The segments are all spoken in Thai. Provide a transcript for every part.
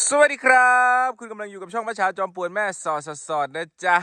สวัสดีครับ คุณกำลังอยู่กับช่องประชาจอมป่วนแม่สอดสดสดนะจ๊ะ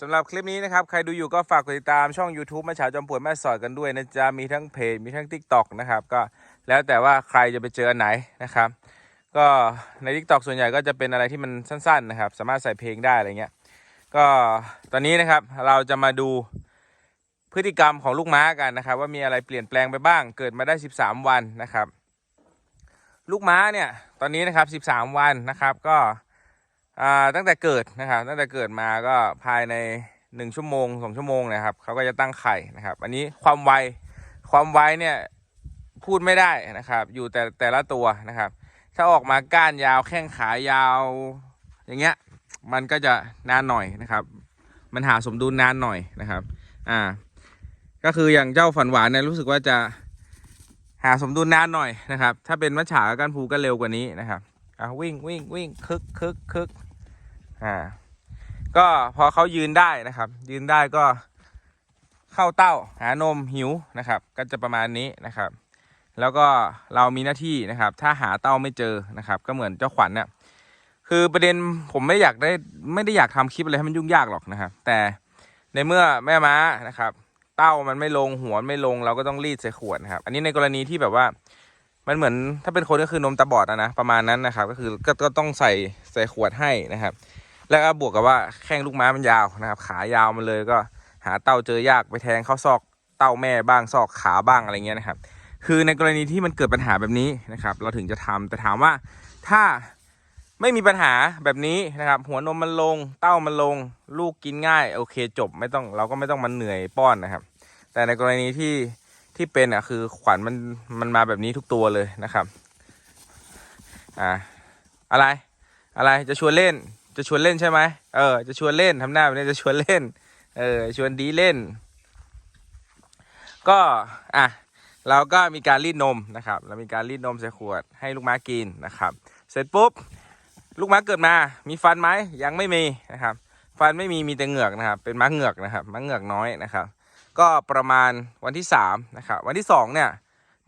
สำหรับคลิปนี้นะครับ ใครดูอยู่ก็ฝากกดติดตามช่อง YouTube แม่ชาจอมป่วนแม่สอดกันด้วยนะจ๊ะมีทั้งเพจมีทั้ง Tik t o อกนะครับก็แล้วแต่ว่าใครจะไปเจออันไหนนะครับก็ใน Tik t o อกส่วนใหญ่ก็จะเป็นอะไรที่มันสั้นๆนะครับสามารถใส่เพลงได้อะไรเงี้ยก็ตอนนี้นะครับเราจะมาดูพฤติกรรมของลูกม้ากันนะครับ ว่ามีอะไรเปลี่ยนแปลงไปบ้าง เกิดมาได้ 13 วันนะครับ ลูกม้าเนี่ยตอนนี้นะครับ 13 วันนะครับก็ตั้งแต่เกิดนะครับ ตั้งแต่เกิดมาก็ภายใน 1 ชั่วโมง 2 ชั่วโมงนะครับเขาก็จะตั้งไข่นะครับ อันนี้ความไวความไวเนี่ยพูดไม่ได้นะครับ อยู่แต่แต่ละตัวนะครับ ถ้าออกมาก้านยาวแข้งขายาวอย่างเงี้ยมันก็จะนานหน่อยนะครับ มันหาสมดุลนานหน่อยนะครับ อ่า ก็คืออย่างเจ้าฝันหวานเนี่ยรู้สึกว่าจะ หาสมดุลนานหน่อยนะครับ ถ้าเป็นมัจฉากับกันภูก็เร็วกว่านี้นะครับอะวิ่งวิ่งวิ่งคึกคึกคึกอ่า ก็พอเขายืนได้นะครับ ยืนได้ก็เข้าเต้าหานมหิวนะครับ ก็จะประมาณนี้นะครับ แล้วก็เรามีหน้าที่นะครับ ถ้าหาเต้าไม่เจอนะครับ ก็เหมือนเจ้าขวัญเนี่ยคือประเด็นผมไม่อยากได้ไม่ได้อยากทำคลิปอะไรให้มันยุ่งยากหรอกนะครับ แต่ในเมื่อแม่ม้านะครับ เต้ามันไม่ลงหัวไม่ลงเราก็ต้องรีดใส่ขวดนะครับ อันนี้ในกรณีที่แบบว่ามันเหมือนถ้าเป็นคนก็คือนมตาบอดอะนะประมาณนั้นนะครับ ก็คือก็ก็ต้องใส่ใส่ขวดให้นะครับ แล้วก็บวกกับว่าแข้งลูกม้ามันยาวนะครับ ขายาวมันเลยก็หาเต้าเจอยากไปแทงเข้าซอกเต้าแม่บ้างซอกขาบ้างอะไรเงี้ยนะครับ คือในกรณีที่มันเกิดปัญหาแบบนี้นะครับ เราถึงจะทำแต่ถามว่าถ้า ไม่มีปัญหาแบบนี้นะครับ หัวนมมันลง เต้ามันลง ลูกกินง่าย โอเคจบไม่ต้องเราก็ไม่ต้องมันเหนื่อยป้อนนะครับ แต่ในกรณีที่ที่เป็นอะคือขวัญมันมันมาแบบนี้ทุกตัวเลยนะครับอ่าอะไรอะไรจะชวนเล่นจะชวนเล่นใช่ไหมเออจะชวนเล่นทำหน้าแบบนี้จะชวนเล่นเออชวนดีเล่น ก็อะเราก็มีการรีดนมนะครับเรามีการรีดนมใส่ขวดให้ลูกม้ากินนะครับ เสร็จปุ๊บ ลูกม้าเกิดมา มีฟันไหมยังไม่มีนะครับ ฟันไม่มีมีแต่เหงือกนะครับ เป็นม้าเหงือกนะครับม้าเหงือกน้อยนะครับ ก็ประมาณวันที่3นะครับ วันที่2เนี่ย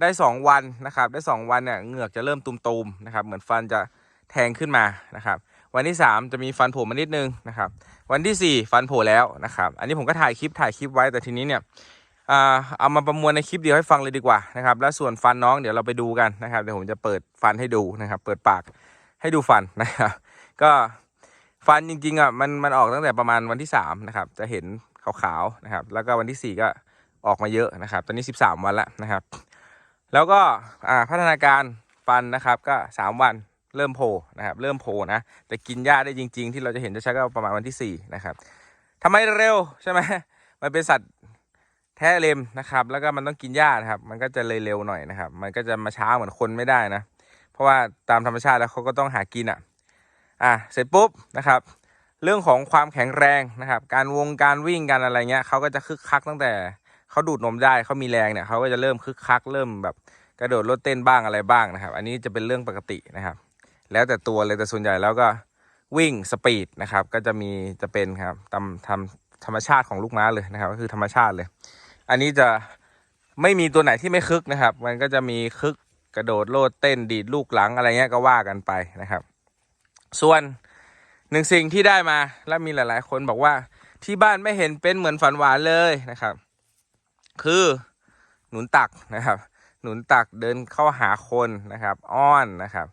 ได้ 2 วันนะครับ ได้ 2 วันเนี่ยเหงือกจะเริ่มตุมๆนะครับ เหมือนฟันจะแทงขึ้นมานะครับ วันที่ 3 จะมีฟันโผล่มานิดนึงนะครับ วันที่ 4 ฟันโผล่แล้วนะครับ อันนี้ผมก็ถ่ายคลิปถ่ายคลิปไว้แต่ทีนี้เนี่ยเอามาประมวลในคลิปเดียวให้ฟังเลยดีกว่านะครับ แล้วส่วนฟันน้องเดี๋ยวเราไปดูกันนะครับเดี๋ยวผมจะเปิดฟันให้ดูนะครับ เปิดปาก ให้ดูฟันนะครับ ก็ฟันจริงๆอะมันมันออกตั้งแต่ประมาณวันที่3นะครับ จะเห็นขาวๆนะครับ แล้วก็วันที่ 4 ก็ออกมาเยอะนะครับ ตอนนี้ 13 วันแล้วนะครับ แล้วก็อ่าพัฒนาการฟันนะครับ ก็ 3 วันเริ่มโผล่นะครับ เริ่มโผล่นะแต่กินหญ้าได้จริง ๆ ที่เราจะเห็นจะใช้ก็ประมาณวันที่4นะครับทำไมเร็วใช่ไหมมันเป็นสัตว์แท้เลมนะครับ แล้วก็มันต้องกินหญ้านะครับ มันก็จะเลยเร็วหน่อยนะครับ มันก็จะมาช้าเหมือนคนไม่ได้นะ ราะว่าตามธรรมชาติแล้วเขาก็ต้องหากินอะอะเสร็จปุ๊บนะครับเรื่องของความแข็งแรงนะครับ การวงการวิ่งกันอะไรเงี้ยเขาก็จะคึกคักตั้งแต่เขาดูดนมได้เขามีแรงเนี่ยเขาก็จะเริ่มคึกคักเริ่มแบบกระโดดโลดเต้นบ้างอะไรบ้างนะครับ อันนี้จะเป็นเรื่องปกตินะครับ แล้วแต่ตัวเลยแต่ส่วนใหญ่แล้วก็วิ่งสปีดนะครับ ก็จะมีจะเป็นครับตามทำธรรมชาติของลูกม้าเลยนะครับ ก็คือธรรมชาติเลย อันนี้จะไม่มีตัวไหนที่ไม่คึกนะครับ มันก็จะมีคึก กระโดดโลดเต้นดีดลูกหลังอะไรเงี้ยก็ว่ากันไปนะครับ ส่วนหนึ่งสิ่งที่ได้มาและมีหลาย ๆ คนบอกว่าที่บ้านไม่เห็นเป็นเหมือนฝันหวานเลยนะครับ คือหนุนตักนะครับ หนุนตักเดินเข้าหาคนนะครับ อ้อนนะครับ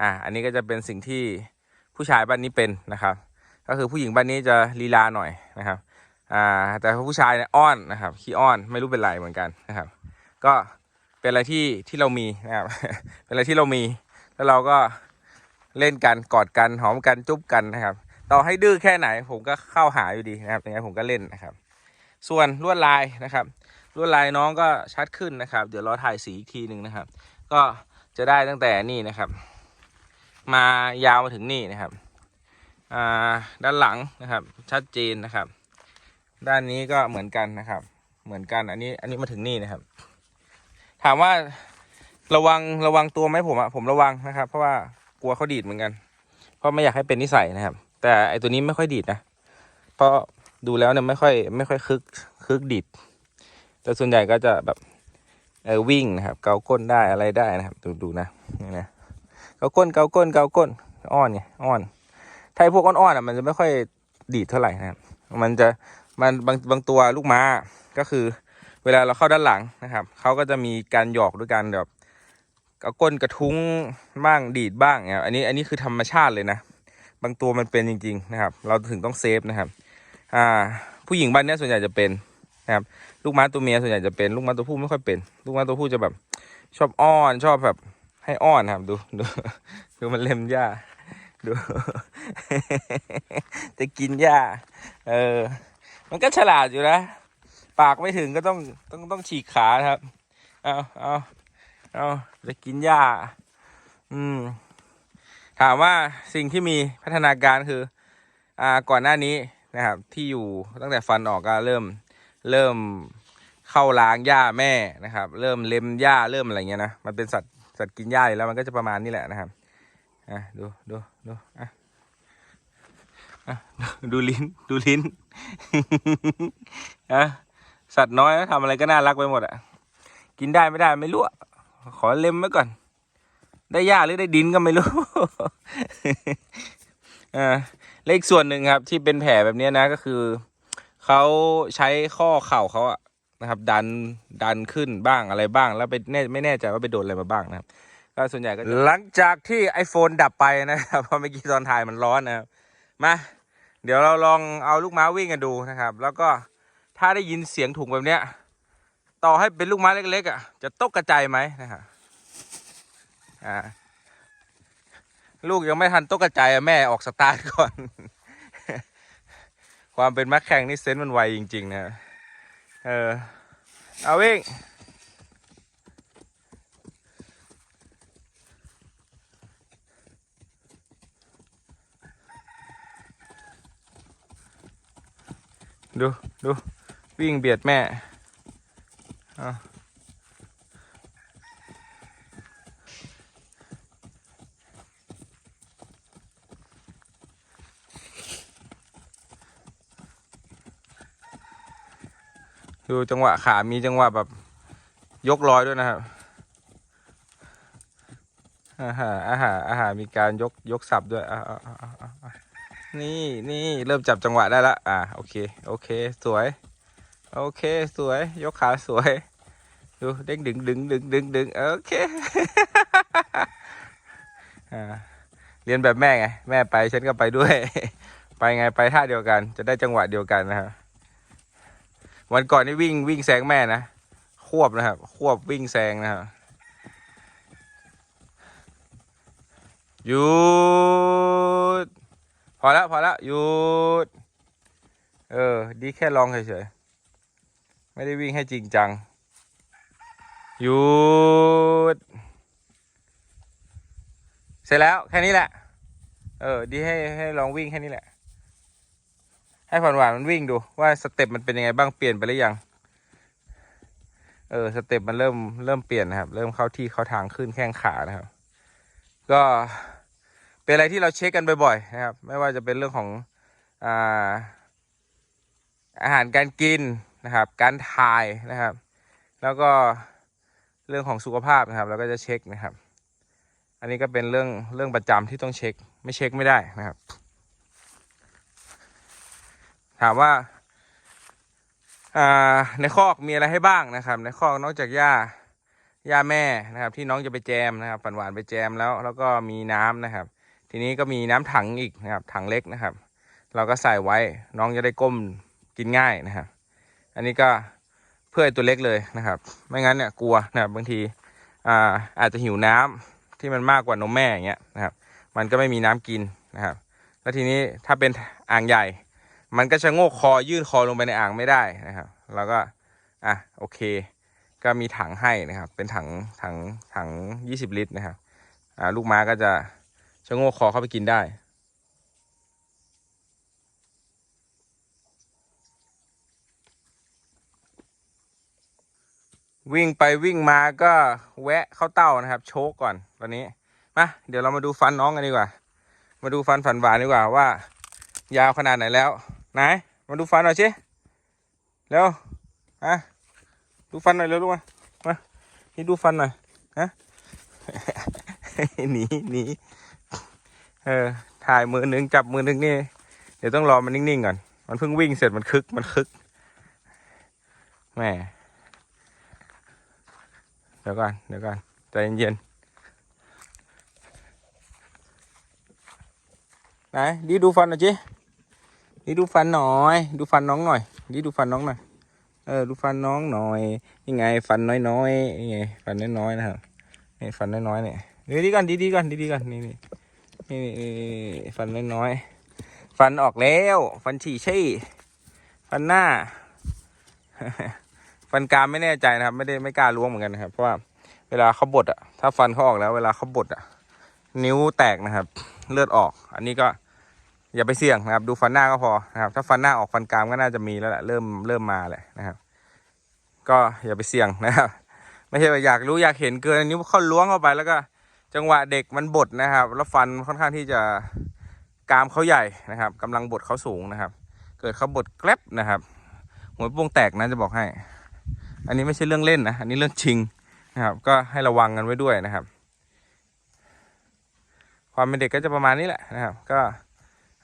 อะอันนี้ก็จะเป็นสิ่งที่ผู้ชายบ้านนี้เป็นนะครับ ก็คือผู้หญิงบ้านนี้จะลีลาหน่อยนะครับอ่าแต่ผู้ชายเนี่ยอ้อนนะครับขี้อ้อนไม่รู้เป็นไรเหมือนกันนะครับ ก็ เป็นอะไรที่ที่เรามีนะครับ เป็นอะไรที่เรามี แล้วเราก็เล่นกันกอดกันหอมกันจุ๊บกันนะครับ ต่อให้ดื้อแค่ไหน ผมก็เข้าหาอยู่ดีนะครับยังไงผมก็เล่นนะครับ ส่วนลวดลายนะครับลวดลายน้องก็ชัดขึ้นนะครับ เดี๋ยวเราถ่ายสีอีกทีหนึ่งนะครับ ก็จะได้ตั้งแต่นี่นะครับ มายาวมาถึงนี่นะครับอ่าด้านหลังนะครับ ชัดเจนนะครับ ด้านนี้ก็เหมือนกันนะครับ เหมือนกันอันนี้อันนี้มาถึงนี่นะครับ ถามว่าระวังระวังตัวไหมผมอะผมระวังนะครับ เพราะว่ากลัวเขาดีดเหมือนกัน เพราะไม่อยากให้เป็นนิสัยนะครับ แต่ไอตัวนี้ไม่ค่อยดีดนะเพราะดูแล้วเนี่ยไม่ค่อยไม่ค่อยคึกคึกดีดแต่ส่วนใหญ่ก็จะแบบเออวิ่งนะครับ เกาก้นได้อะไรได้นะครับ ดูดูนะนี่นะเกาก้นเกาก้นเกาก้นอ้อนไงอ้อนถ้าไอ้พวกอ้อนๆอะมันจะไม่ค่อยดีดเท่าไหร่นะครับมันจะมันบางบางตัวลูกม้าก็คือ เวลาเราเข้าด้านหลังนะครับเขาก็จะมีการหยอกด้วยกันแบบเอาก้นกระทุ้งบ้างดีดบ้างเนี่ยอันนี้อันนี้คือธรรมชาติเลยนะ บางตัวมันเป็นจริง ๆนะครับ เราถึงต้องเซฟนะครับอ่าผู้หญิงบ้านนี้ส่วนใหญ่จะเป็นนะครับลูกม้าตัวเมียส่วนใหญ่จะเป็นลูกม้าตัวผู้ไม่ค่อยเป็น ลูกม้าตัวผู้จะแบบชอบอ้อนชอบแบบให้อ้อนครับดูดูดูมันเล็มหญ้าดู จะกินหญ้าเออ มันก็ฉลาดอยู่นะ ปากไม่ถึงก็ต้องต้องต้องฉีกขาครับ เอาเอาเอาจะกินหญ้า อืม ถามว่าสิ่งที่มีพัฒนาการคือ อ่าก่อนหน้านี้นะครับ ที่อยู่ตั้งแต่ฟันออกก็เริ่ม เริ่มเข้าล้างหญ้าแม่นะครับ เริ่มเล็มหญ้าเริ่มอะไรเงี้ยนะมันเป็นสัตว์สัตว์กินหญ้าอยู่แล้วมันก็จะประมาณนี้แหละนะครับอะดูดูดูอะอะดูดูลิ้น ดูลิ้น อะ สัตว์น้อยนะทำอะไรก็น่ารักไปหมดอะ กินได้ไม่ได้ไม่รู้อะขอเล็มไว้ก่อน ได้หญ้าหรือได้ดินก็ไม่รู้อ่าและอีกส่วนหนึ่งครับ ที่เป็นแผลแบบนี้นะก็คือเขาใช้ข้อเข่าเขาอะนะครับ ดันดันขึ้นบ้างอะไรบ้าง แล้วไปแน่ไม่แน่ใจว่าไปโดนอะไรมาบ้างนะครับก็ส่วนใหญ่ก็หลังจากที่ iPhone ดับไปนะครับเพราะเมื่อกี้ตอนถ่ายมันร้อนนะครับมา เดี๋ยวเราลองเอาลูกม้าวิ่งกันดูนะครับ แล้วก็ ถ้าได้ยินเสียงถุงแบบเนี้ย ต่อให้เป็นลูกไม้เล็กๆอะ จะตกกระจายไหมนะครับอ่าลูกยังไม่ทันตกกระจายอะแม่ออกสตาร์ทก่อน ความเป็นมักแข่งนี่เซนส์มันไวจริง ๆ นะเออเอาวิ่งดูดู วิ่งเบียดแม่อะดูจังหวะขา มีจังหวะแบบยกลอยด้วยนะครับ อาหารอาหารอาหารมีการยกยกสับด้วยนี่นี่เริ่มจับจังหวะได้ละ อ่า โอเค โอเค สวย โอเค สวย ยกขาสวย ดูเด้งดึงดึงดึงดึงดึงโอเคอ่าเรียนแบบแม่ไง แม่ไปฉันก็ไปด้วย ไปไงไปท่าเดียวกัน จะได้จังหวะเดียวกันนะครับวันก่อนนี่วิ่งวิ่งแซงแม่นะควบนะครับ ควบวิ่งแซงนะครับหยุด พอแล้วพอแล้วหยุด เออ ดีแค่ลองเฉยๆ ไม่ได้วิ่งให้จริงจังหยุด เสร็จแล้วแค่นี้แหละ เออ ดีให้ให้ลองวิ่งแค่นี้แหละ ให้ผ่อนหวานมันวิ่งดูว่าสเต็ปมันเป็นยังไงบ้างเปลี่ยนไปหรือยัง เออสเต็ปมันเริ่มเริ่มเปลี่ยนนะครับ เริ่มเข้าที่เข้าทางขึ้นแข้งขานะครับ ก็เป็นอะไรที่เราเช็คกันบ่อยๆนะครับ ไม่ว่าจะเป็นเรื่องของอาอาหารการกิน นะครับ การถ่ายนะครับ แล้วก็เรื่องของสุขภาพนะครับ เราก็จะเช็คนะครับ อันนี้ก็เป็นเรื่องเรื่องประจำที่ต้องเช็ค ไม่เช็คไม่ได้นะครับ ถามว่าในคอกมีอะไรให้บ้างนะครับ ในคอกนอกจากหญ้าย่าแม่นะครับ ที่น้องจะไปแจมนะครับฝันหวานไปแจมแล้วแล้วก็มีน้ำนะครับ ทีนี้ก็มีน้ำถังอีกนะครับถังเล็กนะครับ เราก็ใส่ไว้น้องจะได้ก้มกินง่ายนะครับ อันนี้ก็เพื่อตัวเล็กเลยนะครับ ไม่งั้นเนี่ยกลัวนะครับบางทีอ่าอาจจะหิวน้ำที่มันมากกว่านมแม่อย่างเงี้ยนะครับ มันก็ไม่มีน้ำกินนะครับ แล้วทีนี้ถ้าเป็นอ่างใหญ่ มันก็จะโงกคอยื่นคอลงไปในอ่างไม่ได้นะครับ เราก็อะโอเค ก็มีถังให้นะครับ เป็นถังถังถังยี่สิบลิตรนะครับอ่าลูกม้าก็จะชะโงกคอเข้าไปกินได้ วิ่งไปวิ่งมาก็แวะเข้าเต้านะครับ โชกก่อนตอนนี้มาเดี๋ยวเรามาดูฟันน้องกันดีกว่า มาดูฟันฝันหวานดีกว่าว่า ยาวขนาดไหนแล้วไหนมาดูฟันหน่อยสิเร็วอะดูฟันหน่อยเร็วลูกมามานี่ดูฟันหน่อยฮะหนีหนีเออถ่ายมือหนึ่งจับมือหนึ่งนี่เดี๋ยวต้องรอมันนิ่งๆก่อน มันเพิ่งวิ่งเสร็จมันคึกมันคึกแม่ เดี๋ยวก่อนเดี๋ยวก่อนใจเย็นๆไหนดีดูฟันหน่อยจิดีดูฟันหน่อย ดูฟันน้องหน่อยดีดูฟันน้องหน่อยเออดูฟันน้องหน่อยยังไงฟันน้อยๆนี่ไงฟันน้อยๆนะครับนี่ฟันน้อยๆเนี่ยเดี๋ยวดีก่อนดีๆก่อนดีๆก่อนนี่นี่นี่นี่ฟันน้อยๆฟันออกแล้ว ฟันฉี่ชี่ฟันหน้า ฟันกรามไม่แน่ใจนะครับ ไม่ได้ไม่กล้าล้วงเหมือนกันนะครับ เพราะว่าเวลาเขาบดอะ ถ้าฟันเขาออกแล้ว เวลาเขาบดอะ นิ้วแตกนะครับ เลือดออก อันนี้ก็อย่าไปเสี่ยงนะครับ ดูฟันหน้าก็พอนะครับ ถ้าฟันหน้าออกฟันกรามก็น่าจะมีแล้วแหละเริ่มเริ่มมาแหละนะครับ ก็อย่าไปเสี่ยงนะครับ ไม่ใช่ว่าอยากรู้อยากเห็นเกินอันิ้เขาล้วงเข้าไปแล้วก็ จังหวะเด็กมันบดนะครับ แล้วฟันค่อนข้างที่จะกรามเขาใหญ่นะครับกำลังบดเขาสูงนะครับ เกิดเขาบดแกลบนะครับหัวโป้งแตกนะจะบอกให้ อันนี้ไม่ใช่เรื่องเล่นนะ อันนี้เรื่องจริงนะครับ ก็ให้ระวังกันไว้ด้วยนะครับ ความเป็นเด็กก็จะประมาณนี้แหละนะครับ ก็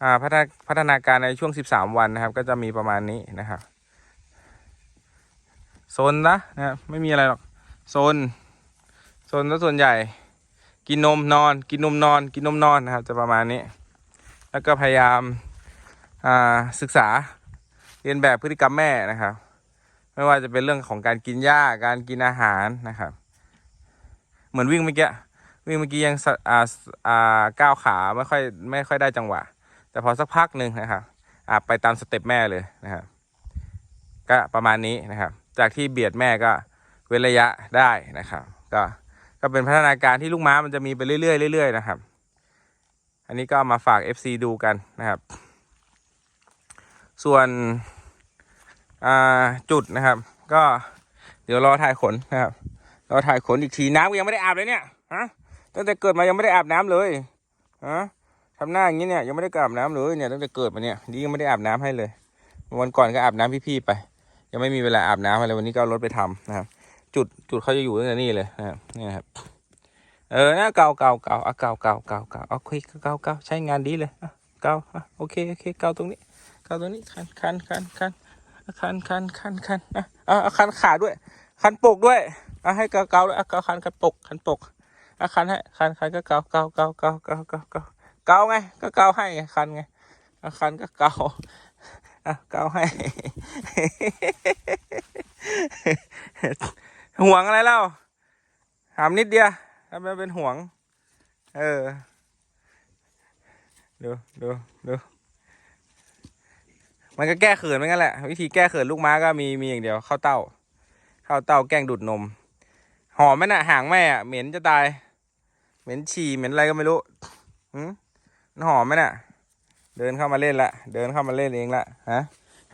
อ่าพัฒนาพัฒนาการในช่วง 13 วันนะครับ ก็จะมีประมาณนี้นะครับโซนนะนะครับไม่มีอะไรหรอกโซนโซนแล้วส่วนใหญ่ กินนมนอน กินนมนอน กินนมนอนนะครับ จะประมาณนี้ แล้วก็พยายามอ่าศึกษาเรียนแบบพฤติกรรมแม่นะครับ ไม่ว่าจะเป็นเรื่องของการกินหญ้าการกินอาหารนะครับ เหมือนวิ่งเมื่อกี้วิ่งเมื่อกี้ยังสะอ่าอ่าก้าวขาไม่ค่อยไม่ค่อยได้จังหวะ แต่พอสักพักหนึ่งนะครับอ่าไปตามสเต็ปแม่เลยนะครับก็ประมาณนี้นะครับ จากที่เบียดแม่ก็เว้นระยะได้นะครับ ก็ก็เป็นพัฒนาการที่ลูกม้ามันจะมีไปเรื่อยๆเรื่อยๆนะครับ อันนี้ก็มาฝาก FC ดูกันนะครับ ส่วน จุดนะครับ ก็เดี๋ยวรอถ่ายขนนะครับรอถ่ายขนอีกทีน้ำก็ยังไม่ได้อาบเลยเนี่ยฮะตั้งแต่เกิดมายังไม่ได้อาบน้ำเลยฮะทำหน้าอย่างนี้เนี่ยยังไม่ได้อาบน้ำเลยเนี่ยตั้งแต่เกิดมาเนี่ยดียังไม่ได้อาบน้ำให้เลย วันก่อนก็อาบน้ำพี่ๆไป ยังไม่มีเวลาอาบน้ำอะไรวันนี้ก็รถไปทำนะครับ จุดจุดเขาจะอยู่ตั้งแต่นี่เลยนะครับนี่ครับเออนะเกาเกาเกาอะเกาเกาเกาเกาเอาคุยเกาเกาใช้งานดีเลยเกาอะโอเคโอเคเกาตรงนี้เกาตรงนี้คันคันคันคัน คันคันคันคันอะอะเอาคันขาด้วย คันปกด้วยอะให้เกาเกาด้วยอะเกาคันคันปกคันปกอะคันให้คันคันก็เกาเกาเกาเกาเกาเกาเกาเกาไงก็เกาให้ไงคันไงอะคันก็เกาอะเกาให้ห่วงอะไรเล่าถามนิดเดียวทำไมเป็นห่วง เออ ดูดูดู มันก็แก้เขินเหมือนกันแหละ วิธีแก้เขินลูกม้าก็มีมีอย่างเดียวเข้าเต้า เข้าเต้าแกล้งดูดนม หอมไหมน่ะหางแม่อะเหม็นจะตาย เหม็นฉี่เหม็นอะไรก็ไม่รู้หืมมันหอมไหมน่ะ เดินเข้ามาเล่นละเดินเข้ามาเล่นเองละฮะ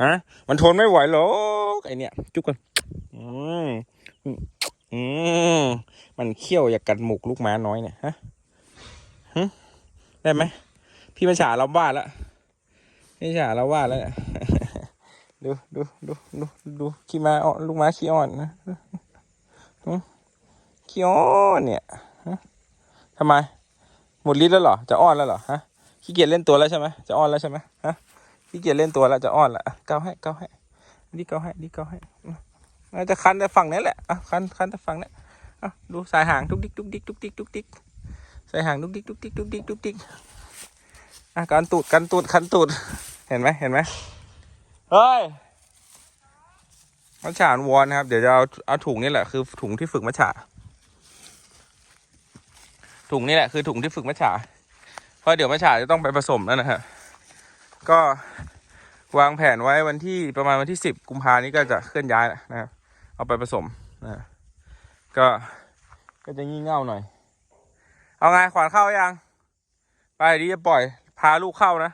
ฮะมันทนไม่ไหวหรอกไอเนี่ย จุกกันอืมอืมมันเขี้ยวอยากกัดหมุกลูกม้าน้อยเนี่ยฮะหึได้ไหมพี่มาฉาเราวาดแล้ว พี่ฉาเราว่าแล้วเนี่ยดูดูดูดูดูขี้ม้าอ่อนลูกม้าขี้อ่อนนะขี้อ่อนเนี่ยทำไม หมดฤทธิ์แล้วเหรอ จะอ้อนแล้วเหรอฮะขี้เกียจเล่นตัวแล้วใช่ไหมจะอ้อนแล้วใช่ไหมฮะขี้เกียจเล่นตัวแล้วจะอ้อนละเกาให้เกาให้ดีเกาให้ดีเกาให้น่าจะคันแต่ฝั่งนี้แหละอะคันคันแต่ฝั่งนี้อะดูสายหางทุกดิกทุกดิกทุกดิกทุกดิกสายหางทุกดิกทุกดิกทุกดิกทุกดิก อะการตูดการตูดคันตูด เห็นไหมเห็นไหมเฮ้ยมัจฉานวอนนะครับ เดี๋ยวจะเอาเอาถุงนี่แหละคือถุงที่ฝึกมัจฉาถุงนี่แหละคือถุงที่ฝึกมัจฉาเพราะเดี๋ยวมัจฉาจะต้องไปผสมแล้วนะฮะก็วางแผนไว้วันที่ประมาณวันที่สิบกุมภานี้ก็จะเคลื่อนย้ายนะครับ เอาไปผสมนะก็ก็จะงี่เง่าหน่อย เอาไงขวานเข้ายัง ไปดีจะปล่อย พาลูกเข้านะ